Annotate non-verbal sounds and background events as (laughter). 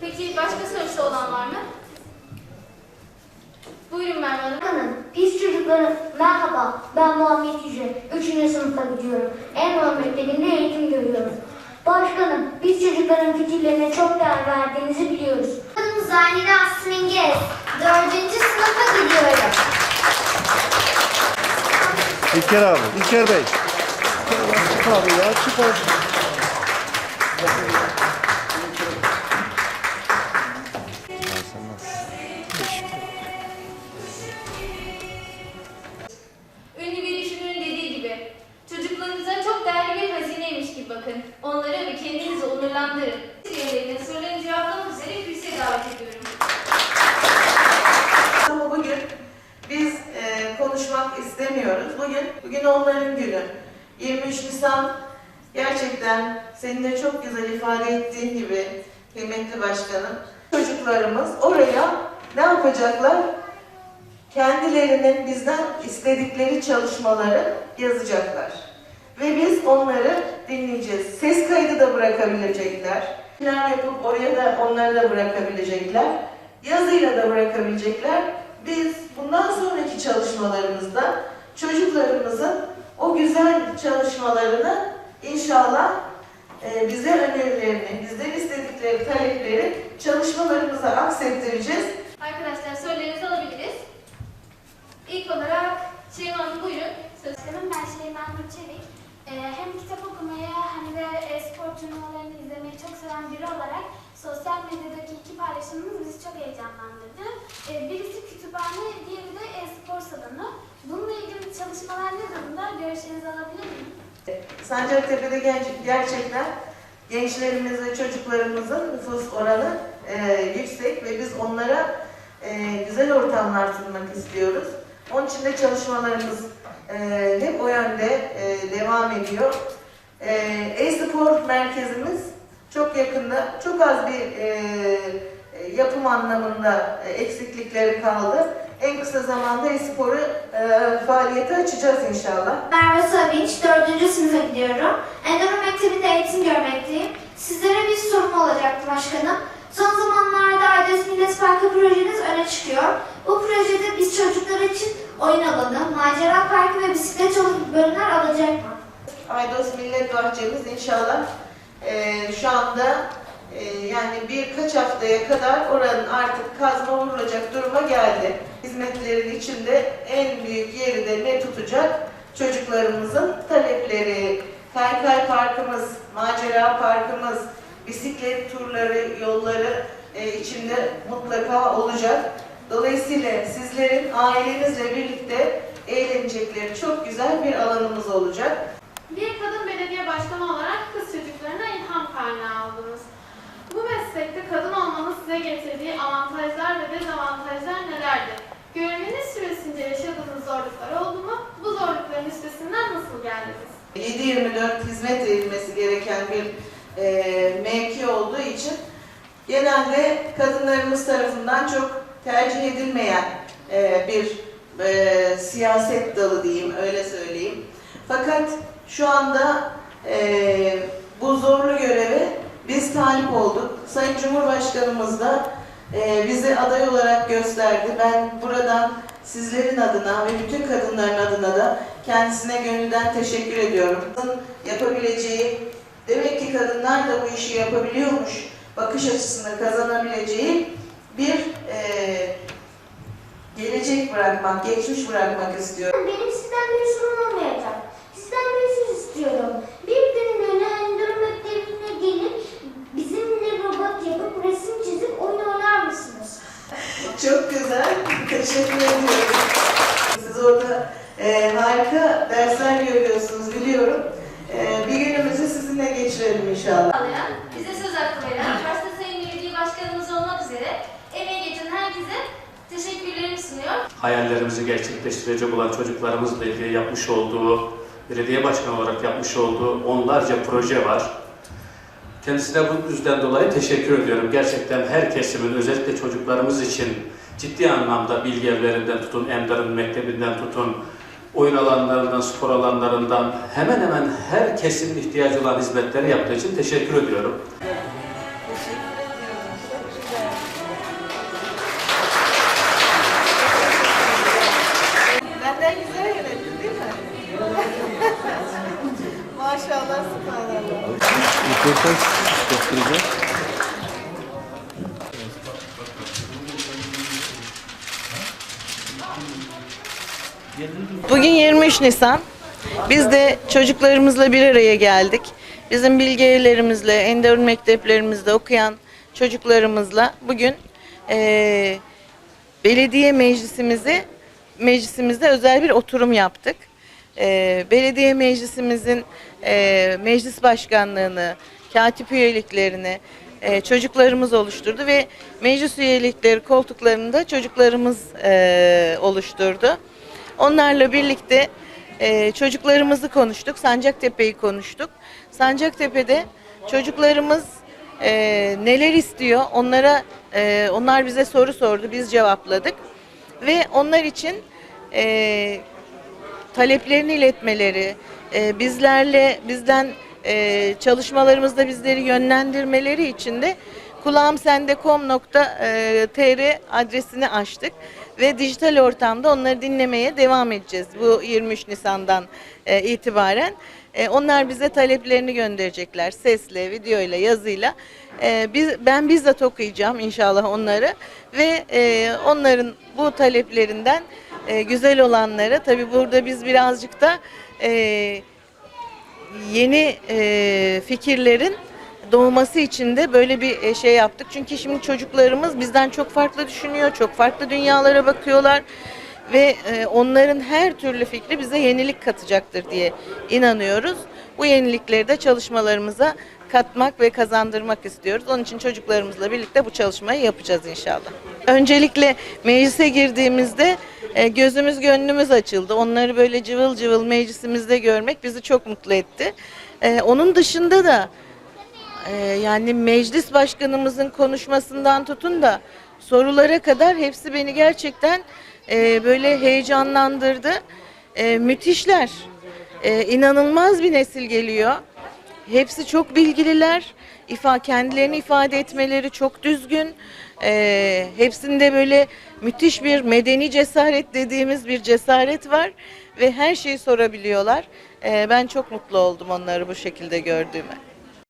Peki başka sorusu olan var mı? Buyurun Merve Hanım. Biz çocuklara merhaba ben Muhammed Yüce. Üçüncü sınıfa gidiyorum. En öğretmenimde eğitim görüyoruz. Başkanım biz çocukların fikirlerine çok değer verdiğinizi biliyoruz. Adım Zahide Aslı İngiliz. Dördüncü sınıfa gidiyorum. İlker abi, İlker Bey. Çık abi dediği gibi, çocuklarınıza çok değerli bir hazineymiş gibi bakın. Onları ve kendinizi onurlandırın. Üyelerinin sorularını cevaplamak üzere davet ediyorum. Ama bugün biz e, konuşmak istemiyoruz. Bugün bugün onların günü. 23 Nisan gerçekten senin de çok güzel ifade ettiğin gibi kıymetli başkanım. Çocuklarımız oraya ne yapacaklar? Kendilerinin bizden istedikleri çalışmaları yazacaklar. Ve biz onları dinleyeceğiz. Ses kaydı da bırakabilecekler. Plan yapıp oraya da onları da bırakabilecekler. Yazıyla da bırakabilecekler. Biz bundan sonraki çalışmalarımızda çocuklarımızın o güzel çalışmalarını inşallah e, bize önerilerini, bizden istedikleri talepleri çalışmalarımıza aksettireceğiz. Arkadaşlar sorularınızı alabiliriz. İlk olarak Şeyma Hanım buyurun. Söz ben Şeyman Nur Çevik. Ee, hem kitap okumayı hem de e, spor turnuvalarını izlemeyi çok seven biri olarak sosyal medyadaki iki paylaşımımız bizi çok heyecanlandırdı. Ee, birisi kütüphane, diğeri de e-spor salonu. Bununla ilgili çalışmalar ne durumda? Görüşlerinizi alabilir miyim? Sancaktepe'de genç- gerçekten gençlerimiz ve çocuklarımızın nüfus oranı e, yüksek ve biz onlara e, güzel ortamlar sunmak istiyoruz. Onun için de çalışmalarımız e, hep o yönde e, devam ediyor. E, E-spor merkezimiz çok yakında, çok az bir e, e, yapım anlamında e, eksiklikleri kaldı. En kısa zamanda e-sporu e, faaliyete açacağız inşallah. Merve Savinç, 4. sınıfa gidiyorum. Endoro Mektebi'nde eğitim görmekteyim. Sizlere bir sorum olacaktı başkanım. Son zamanlarda Aydos Millet Parkı projeniz öne çıkıyor. Bu projede biz çocuklar için oyun alanı, macera parkı ve bisiklet yolu gibi bölümler alacak mı? Aydos Millet Bahçemiz inşallah eee, şu anda eee, yani birkaç haftaya kadar oranın artık kazma vurulacak duruma geldi. Hizmetlerin içinde en büyük yeri de ne tutacak? Çocuklarımızın talepleri, kaykay parkımız, macera parkımız, bisiklet turları, yolları eee, içinde mutlaka olacak. Dolayısıyla sizlerin ailenizle birlikte eğlenecekleri çok güzel bir alanımız olacak. Nasıl geldiniz? 7-24 hizmet edilmesi gereken bir e, mevki olduğu için genelde kadınlarımız tarafından çok tercih edilmeyen e, bir e, siyaset dalı diyeyim, öyle söyleyeyim. Fakat şu anda e, bu zorlu göreve biz talip olduk. Sayın Cumhurbaşkanımız da e, bizi aday olarak gösterdi. Ben buradan sizlerin adına ve bütün kadınların adına da kendisine gönülden teşekkür ediyorum. Yapabileceği, demek ki kadınlar da bu işi yapabiliyormuş bakış açısını kazanabileceği bir e, gelecek bırakmak, geçmiş bırakmak istiyorum. Benim sizden bir sorum olmayacak. Sizden bir söz inşallah. bize söz hakkı veren, başta Sayın Belediye Başkanımız olmak üzere emeği geçen herkese teşekkürlerimi sunuyor. hayallerimizi gerçekleştirecek olan çocuklarımızla ilgili yapmış olduğu, belediye başkanı olarak yapmış olduğu onlarca proje var. Kendisine bu yüzden dolayı teşekkür ediyorum. Gerçekten her kesimin, özellikle çocuklarımız için ciddi anlamda bilgi evlerinden tutun, Endar'ın mektebinden tutun, oyun alanlarından, spor alanlarından hemen hemen her kesimin ihtiyacı olan hizmetleri yaptığı için teşekkür ediyorum. Benden güzel yönetti değil mi? (laughs) Maşallah, subhanallah. Bugün 23 Nisan. Biz de çocuklarımızla bir araya geldik. Bizim bilgelerimizle, Enderun mekteplerimizde okuyan çocuklarımızla bugün eee, belediye meclisimizi meclisimizde özel bir oturum yaptık. Eee, belediye meclisimizin eee, meclis başkanlığını, katip üyeliklerini eee, çocuklarımız oluşturdu ve meclis üyelikleri koltuklarını da çocuklarımız eee, oluşturdu. Onlarla birlikte e, çocuklarımızı konuştuk, Sancaktepe'yi konuştuk. Sancaktepe'de çocuklarımız e, neler istiyor, onlara e, onlar bize soru sordu, biz cevapladık ve onlar için e, taleplerini iletmeleri, e, bizlerle bizden e, çalışmalarımızda bizleri yönlendirmeleri için de kulağımsende.com.tr adresini açtık ve dijital ortamda onları dinlemeye devam edeceğiz bu 23 Nisan'dan e, itibaren. E, onlar bize taleplerini gönderecekler sesle, videoyla, yazıyla. E, biz, ben bizzat okuyacağım inşallah onları ve e, onların bu taleplerinden e, güzel olanları tabii burada biz birazcık da e, yeni e, fikirlerin doğması için de böyle bir e, şey yaptık. Çünkü şimdi çocuklarımız bizden çok farklı düşünüyor, çok farklı dünyalara bakıyorlar ve e, onların her türlü fikri bize yenilik katacaktır diye inanıyoruz. Bu yenilikleri de çalışmalarımıza katmak ve kazandırmak istiyoruz. Onun için çocuklarımızla birlikte bu çalışmayı yapacağız inşallah. Öncelikle meclise girdiğimizde e, gözümüz gönlümüz açıldı. Onları böyle cıvıl cıvıl meclisimizde görmek bizi çok mutlu etti. Onun dışında da ee, yani meclis başkanımızın konuşmasından tutun da sorulara kadar hepsi beni gerçekten e, böyle heyecanlandırdı. E, müthişler. E, inanılmaz bir nesil geliyor. Hepsi çok bilgililer. İfa, kendilerini ifade etmeleri çok düzgün. E, hepsinde böyle müthiş bir medeni cesaret dediğimiz bir cesaret var. Ve her şeyi sorabiliyorlar. E, ben çok mutlu oldum onları bu şekilde gördüğüme.